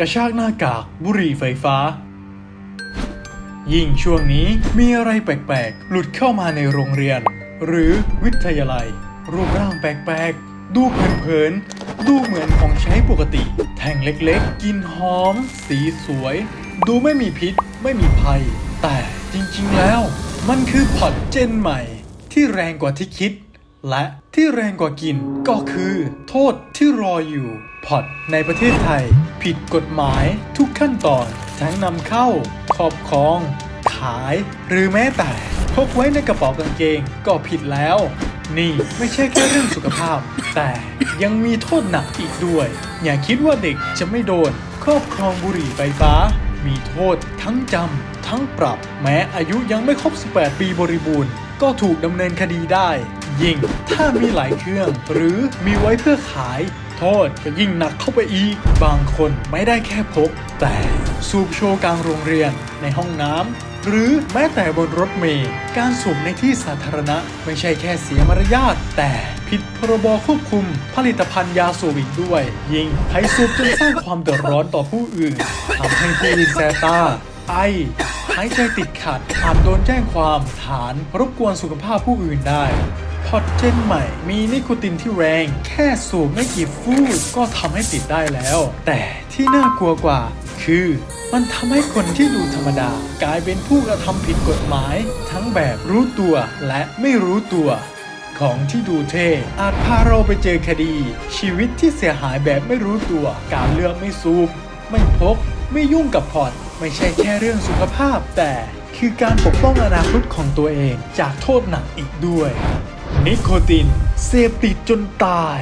กระชากหน้ากาก บุหรี่ไฟฟ้า ยิ่งช่วงนี้มีอะไรแปลกๆ หลุดเข้ามาในโรงเรียน หรือวิทยาลัย รูปร่างแปลกๆ ดูเผินๆ ดูเหมือนของใช้ปกติ แท่งเล็กๆ กินหอม สีสวย ดูไม่มีพิษ ไม่มีภัย แต่จริงๆแล้ว มันคือพอดเจนใหม่ ที่แรงกว่าที่คิด และ ที่แรงกว่ากินก็คือ โทษที่รออยู่พอดในประเทศไทย ผิดกฎหมายทุกขั้นตอน ทั้งนำเข้าครอบครอง ขาย หรือแม้แต่พกไว้ในกระเป๋ากางเกงก็ผิดแล้ว นี่ไม่ใช่แค่เรื่องสุขภาพ แต่ยังมีโทษหนักอีกด้วย อย่าคิดว่าเด็กจะไม่โดน ครอบครองบุหรี่ไฟฟ้า มีโทษทั้งจำทั้งปรับ แม้อายุยังไม่ครบ 18 ปีบริบูรณ์ ก็ถูกดำเนินคดีได้ ยิ่ง ถ้ามีหลายเครื่อง หรือมีไว้เพื่อขาย โทษก็ยิ่งหนักเข้าไปอีก บางคนไม่ได้แค่พก แต่สูบโชว์กลางโรงเรียนในห้องน้ำหรือแม้แต่บนรถเมล์การสูบในที่สาธารณะไม่ใช่แค่เสียมารยาทแต่ผิดพรบควบคุมผลิตภัณฑ์ยาสูบอีกด้วย ยิ่งใครสูบจนสร้างความเดือดร้อนต่อผู้อื่นทำให้ผู้อื่นแสบตา ไอหายใจติดขัดอาจโดนแจ้งความฐานรบกวนสุขภาพผู้อื่นได้ พอดเจนใหม่มีนิโคตินที่แรง แค่สูบไม่กี่ฟูดก็ทำให้ติดได้แล้ว แต่ที่น่ากลัวกว่า คือ มันทำให้คนที่ดูธรรมดา กลายเป็นผู้กระทำผิดกฎหมาย ทั้งแบบรู้ตัวและไม่รู้ตัวของที่ดูเท่อาจพาเราไปเจอคดี ชีวิตที่เสียหายแบบไม่รู้ตัว การเลือกไม่สูบไม่พก ไม่ยุ่งกับพอร์ตไม่ใช่แค่เรื่องสุขภาพ แต่คือการปกป้องอนาคตของตัวเองจากโทษหนักอีกด้วย นิโคติน เสพติดจนตาย